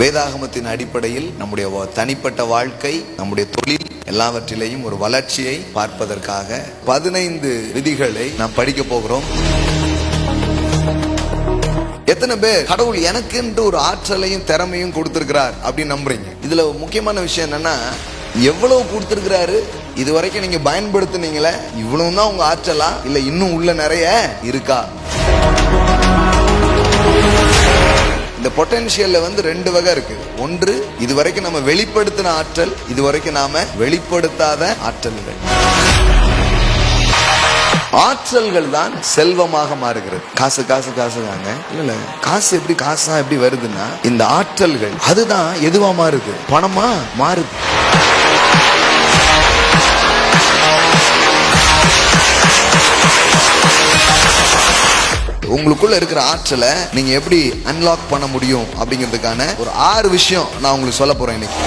வேதாகமத்தின் அடிப்படையில் நம்முடைய தனிப்பட்ட வாழ்க்கை நம்முடைய தொழில் எல்லாவற்றிலேயும் ஒரு வளர்ச்சியை பார்ப்பதற்காக பதினைந்து விதிகளை நாம் படிக்க போகிறோம். எத்தனை பேர் கடவுள் எனக்குன்ட்டு ஒரு ஆற்றலையும் திறமையும் கொடுத்திருக்கிறார் அப்படின்னு நம்புறீங்க. இதுல முக்கியமான விஷயம் என்னன்னா எவ்வளவு கொடுத்திருக்கிறாரு? இது வரைக்கும் நீங்க பயன்படுத்துனீங்களே இவ்வளவு தான் உங்க ஆற்றலா? இல்ல இன்னும் உள்ள நிறைய இருக்கா? பொட்டன்ஷியல்ல வந்து ரெண்டு வகை இருக்கு. ஒன்று இது வரைக்கும் நம்ம வெளிப்படுத்தின ஆற்றல் இது வரைக்கும் நாம வெளிப்படுத்தாத ஆற்றல்கள் ஆற்றல்கள் தான் செல்வமாக மாறுகிறது. காசு காசு காசு தாங்க இல்ல இல்ல. காசு எப்படி காசா எப்படி வருதுன்னா இந்த ஆற்றல்கள் அதுதான் எதுவா மாறுது? பணமா மாறுது. உங்களுக்குள்ள இருக்கிற ஆற்றலை நீங்க எப்படி அன்லாக் பண்ண முடியும் அப்படிங்கிறதுக்கான ஒரு ஆறு விஷயம் நான் உங்களுக்கு சொல்ல போறேன் இன்னைக்கு.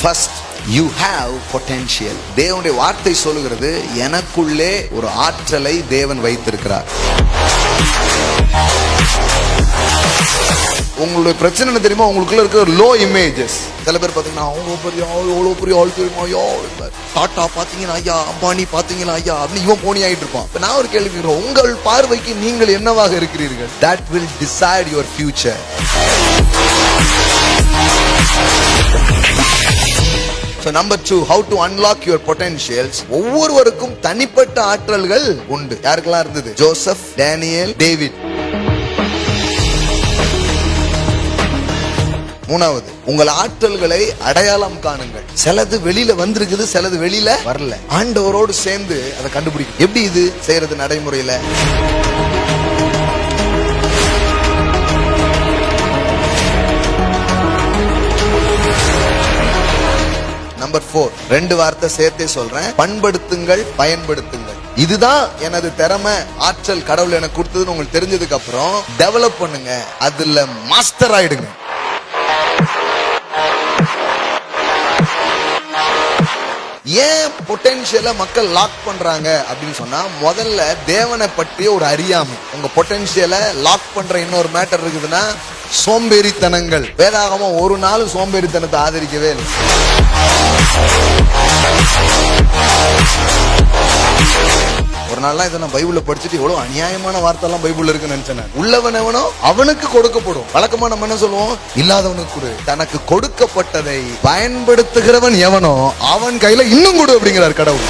ஃபர்ஸ்ட் யூ ஹாவ் பொட்டென்ஷியல் தேவனுடைய வார்த்தை சொல்லுகிறது எனக்குள்ளே ஒரு ஆற்றலை தேவன் வைத்திருக்கிறார். உங்களுடைய பிரச்சனை என்ன தெரியுமா? உங்களுக்குள்ள இருக்கிற லோ இமேஜஸ் சில பேர் பாத்தீங்கன்னா அவ்வளோ பெரிய ஆள் எவ்வளோ பெரிய ஆள் தெரியுமா? ஐயா டாட்டா பாத்தீங்கன்னா ஐயா அம்பானி பாத்தீங்கன்னா ஐயா அப்படின்னு இவன் போனி ஆகிட்டு இருப்பான். நான் ஒரு கேள்வி உங்கள் பார்வைக்கு நீங்கள் என்னவாக இருக்கிறீர்கள்? That will decide your future so number two how to unlock your potentials ஒவ்வொருவருக்கும் தனிப்பட்ட ஆற்றல்கள் உண்டு. யாருக்கெல்லாம் இருந்தது? ஜோசப் டேனியல் டேவிட் மூணாவது உங்கள் ஆற்றல்களை அடையாளம் காணுங்கள். சிலது வெளியில வந்திருக்குது சிலது வெளியில வரல. ஆண்டவரோடு சேர்ந்து அதை கண்டுபிடிக்கும் எப்படி இது? செய்யறது நடைமுறையில? நம்பர் ஃபோர் ரெண்டு வார்த்தை சேர்த்தே சொல்றேன். பண்படுத்துங்கள் பயன்படுத்துங்கள். இதுதான் எனது திறமை ஆற்றல் கடவுள் எனக்கு கொடுத்ததுன்னு உங்களுக்கு தெரிஞ்சதுக்கு அப்புறம் டெவலப் பண்ணுங்க. அதுல மாஸ்டர் ஆயிடுங்க. ஏன் பொட்டென்ஷியலை மக்கள் லாக் பண்றாங்க அப்படின்னு சொன்னா முதல்ல தேவனை பற்றிய ஒரு அறியாமை. உங்க பொட்டென்ஷியலை லாக் பண்ற இன்னொரு மேட்டர் இருக்குதுன்னா சோம்பேறித்தனங்கள். வேதாகமம் ஒரு நாள் சோம்பேறித்தனத்தை ஆதரிக்கவே இல்லை. ஒரு இதை நான் பைபிள்ல படிச்சுட்டு எவ்வளவு அநியாயமான வார்த்தை எல்லாம் பைபிள்ல இருக்குன்னு நினைச்சேன் உள்ளவன் எவனோ அவனுக்கு கொடுக்கப்படும். வழக்கமா நம்ம என்ன சொல்லுவோம்? இல்லாதவனுக்கு கொடு. தனக்கு கொடுக்கப்பட்டதை பயன்படுத்துகிறவன் எவனோ அவன் கையில இன்னும் கொடு அப்படிங்கிறார் கடவுள்.